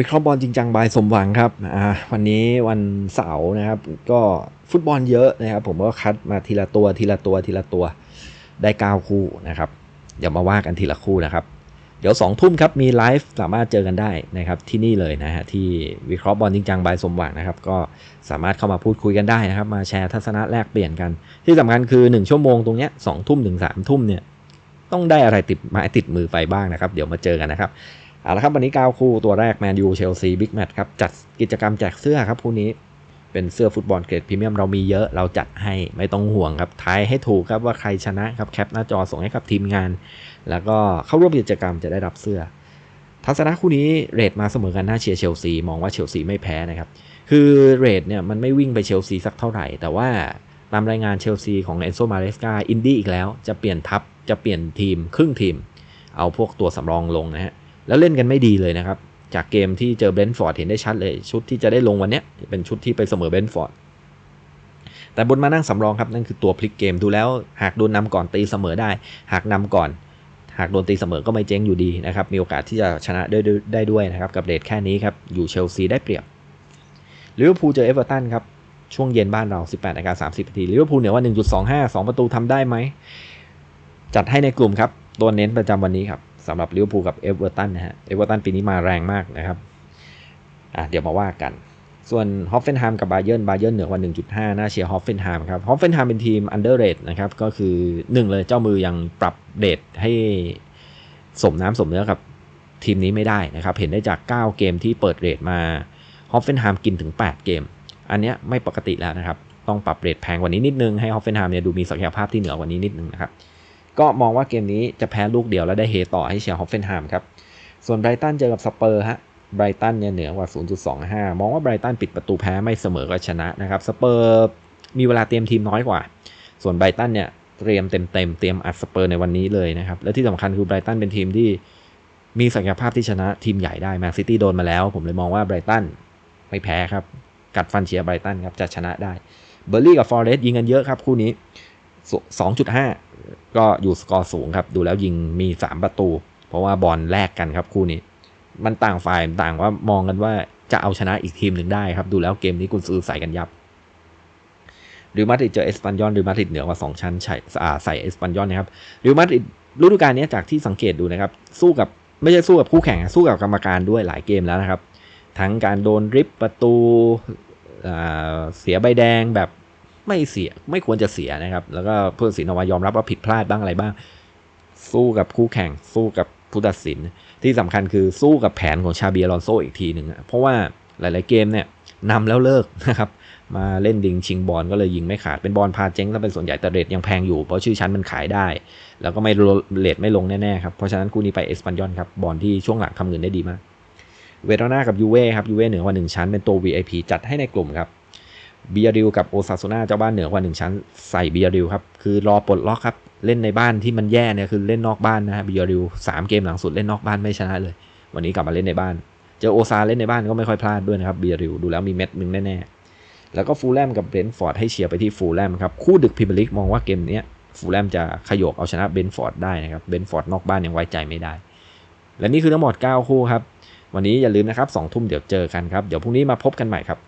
วิเคราะห์บอลจริงจังบายสมหวังครับวันนี้วันเสาร์นะครับ ก็ฟุตบอลเยอะนะครับ ผมก็คัดมาทีละตัวทีละตัวทีละตัวได้ 9 คู่นะครับเดี๋ยวมาว่ากันทีละคู่นะครับ เดี๋ยว2ทุ่มครับมีไลฟ์สามารถเจอกันได้นะครับที่นี่เลยนะฮะที่วิเคราะห์บอลจริงจังบายสมหวังนะครับ ก็สามารถเข้ามาพูดคุยกันได้นะครับ มาแชร์ทัศนะแลกเปลี่ยนกัน ที่สำคัญคือ 1 ชั่วโมงตรงเนี้ยสองทุ่มถึงสามทุ่มเนี่ยต้องได้อะไรติดไม้ติดมือไปบ้างนะครับ เดี๋ยวมาเจอกันนะครับ เอาละครับวันนี้9คู่ตัวแรกแมนยูเชลซีบิ๊กแมตช์ครับจัดกิจกรรมแจกเสื้อครับคู่นี้เป็นเสื้อฟุตบอลเกรดพรีเมียมเรามีเยอะเราจัดให้ไม่ต้องห่วงครับทายให้ถูกครับว่าใครชนะครับแคปหน้าจอส่งให้กับทีมงาน แล้วก็เข้าร่วมกิจกรรมจะได้รับเสื้อ ทัศนะคู่นี้เรทมาเสมอกันหน้าเชียร์เชลซีมองว่าเชลซีไม่แพ้นะครับคือเรทเนี่ยมันไม่วิ่งไปเชลซีสักเท่าไหร่ แต่ว่าตามรายงานเชลซีของเอนโซมาเรสกาอินดี้อีกแล้ว จะเปลี่ยนทัพจะเปลี่ยนทีมครึ่งทีม เอาพวกตัวสำรองลงนะฮะ แล้วเล่นกันไม่ดีเลยนะครับ จากเกมที่เจอเบนท์ฟอร์ดเห็นได้ชัดเลย ชุดที่จะได้ลงวันนี้เป็นชุดที่ไปเสมอเบนท์ฟอร์ดแต่บนมานั่งสำรองครับนั่นคือตัวพลิกเกมดูแล้ว หากโดนนาก่อนตีเสมอได้ หากนำก่อน หากโดนตีเสมอก็ไม่เจ๊งอยู่ดีนะครับ มีโอกาสที่จะชนะได้ได้ด้วยนะครับกับเดทแค่นี้ครับอยู่เชลซีได้เปรียบลิเวอร์พูลเจอเอเวอร์ตันครับช่วงเย็นบ้านเรา 18นาฬิกา30นาทีลิเวอร์พูลเหนือว่า 1.25 2 ประตูทำได้ไหม จัดให้ในกลุ่มครับ ตัวเน้นประจำวันนี้ครับ สำหรับลิเวอร์พูลกับเอเวอร์ตันนะฮะเอเวอร์ตันปีนี้มาแรงมากนะครับอะเดี๋ยวมาว่ากัน ส่วนฮอฟเฟนไฮม์กับบาเยิร์นบาเยิร์นเหนือกว่า 1.5 น่าเชียร์ฮอฟเฟนไฮม์ครับฮอฟเฟนไฮม์เป็นทีมอันเดอร์เรทนะครับก็คือ 1 เลยเจ้ามือยังปรับเดทให้สมน้ำสมเนื้อกับทีมนี้ไม่ได้นะครับ เห็นได้จาก 9 เกมที่เปิดเรทมาฮอฟเฟนไฮม์กินถึง 8 เกม อันนี้ไม่ปกติแล้วนะครับ ต้องปรับเรทแพงกว่านี้นิดนึงให้ฮอฟเฟนไฮม์เนี่ยดูมีศักยภาพที่เหนือกว่านี้นิดนึงนะครับ ก็มองว่าเกมนี้จะแพ้ลูกเดียวแล้วได้เฮต่อให้เชียร์ฮอฟเฟนไฮมครับ ส่วนไบรตันเจอกับสเปอร์ฮะ ไบรตันเนี่ยเหนือกว่า 0.25 มองว่าไบรตันปิดประตูแพ้ไม่เสมอก็ชนะนะครับ สเปอร์มีเวลาเตรียมทีมน้อยกว่า ส่วนไบรตันเนี่ยเตรียมเต็มเต็มเตรียมอัดสเปอร์ในวันนี้เลยนะครับ และที่สำคัญคือไบรตันเป็นทีมที่มีศักยภาพที่ชนะทีมใหญ่ได้แมนซิตี้โดนมาแล้ว ผมเลยมองว่าไบรตันไม่แพ้ครับ กัดฟันเชียร์ไบรตันครับจะชนะได้ เบอร์ลี่กับฟอร์เรสต์ยิงกันเยอะครับคู่นี้ 2.5 ก็อยู่สกอร์สูงครับ ดูแล้วยิงมี 3 ประตู เพราะว่าบอลแลกกันครับคู่นี้ มันต่างฝ่ายต่างว่ามองกันว่าจะเอาชนะอีกทีมหนึ่งได้ครับ ดูแล้วเกมนี้กุนซือใส่กันยับหรือมาดริดเจอเอสปันยอนหรือมาดริดเหนือกว่า 2 ชั้นใส่ใส่เอสปันยอนนะครับหรือมาดริดฤดูกาลนี้จากที่สังเกตดูนะครับ สู้กับไม่ใช่สู้กับคู่แข่งสู้กับกรรมการด้วยหลายเกมแล้วนะครับ ทั้งการโดนริบประตูเสียใบแดงแบบ ไม่เสียไม่ควรจะเสียนะครับ แล้วก็เพื่อนศินออกมายอมรับว่าผิดพลาดบ้างอะไรบ้าง สู้กับคู่แข่ง สู้กับผู้ตัดสิน ที่สำคัญคือสู้กับแผนของชาเบียรอนโซอีกทีหนึ่งเพราะว่าหลาย ๆเกมเนี่ยนำแล้วเลิกนะครับ มาเล่นดิงชิงบอลก็เลยยิงไม่ขาดเป็นบอลพาเจ๊งแล้วเป็นส่วนใหญ่แต่เรทยังแพงอยู่เพราะชื่อชั้นมันขายได้ แล้วก็ไม่เลทไม่ลงแน่ๆครับเพราะฉะนั้นคู่นี้ไปเอสปันยอนครับบอลที่ช่วงหลังทำเงินได้ดีมากเวโรนากับยูเว่ครับยูเว่เหนือกว่าหนึ่งชั้นเป็นตัว VIP จัดให้ในกลุ่มครับ เบียริวกับโอซาโซนาเจ้าบ้านเหนือกว่าหนึ่งชั้นใส่เบียริวครับ คือรอปลดล็อกครับ เล่นในบ้านที่มันแย่เนี่ยคือเล่นนอกบ้านนะฮะเบียริวสามเกมหลังสุดเล่นนอกบ้านไม่ชนะเลย วันนี้กลับมาเล่นในบ้าน เจอโอซาเล่นในบ้านก็ไม่ค่อยพลาดด้วยนะครับเบียริวดูแล้วมีเม็ดหนึ่งแน่ๆแล้วก็ฟูลแลมกับเบนฟอร์ดให้เชียร์ไปที่ฟูลแลมครับคู่ดึกพิมลิกมองว่าเกมนี้ฟูลแลมจะขยกเอาชนะเบนฟอร์ดได้นะครับเบนฟอร์ดนอกบ้านยังไว้ใจไม่ได้ และนี่คือทั้งหมด9คู่ครับวันนี้อย่าลืมนะครับ2ทุ่มเดี๋ยวเจอกันครับเดี๋ยวพรุ่งนี้มาพบกันใหม่ครับ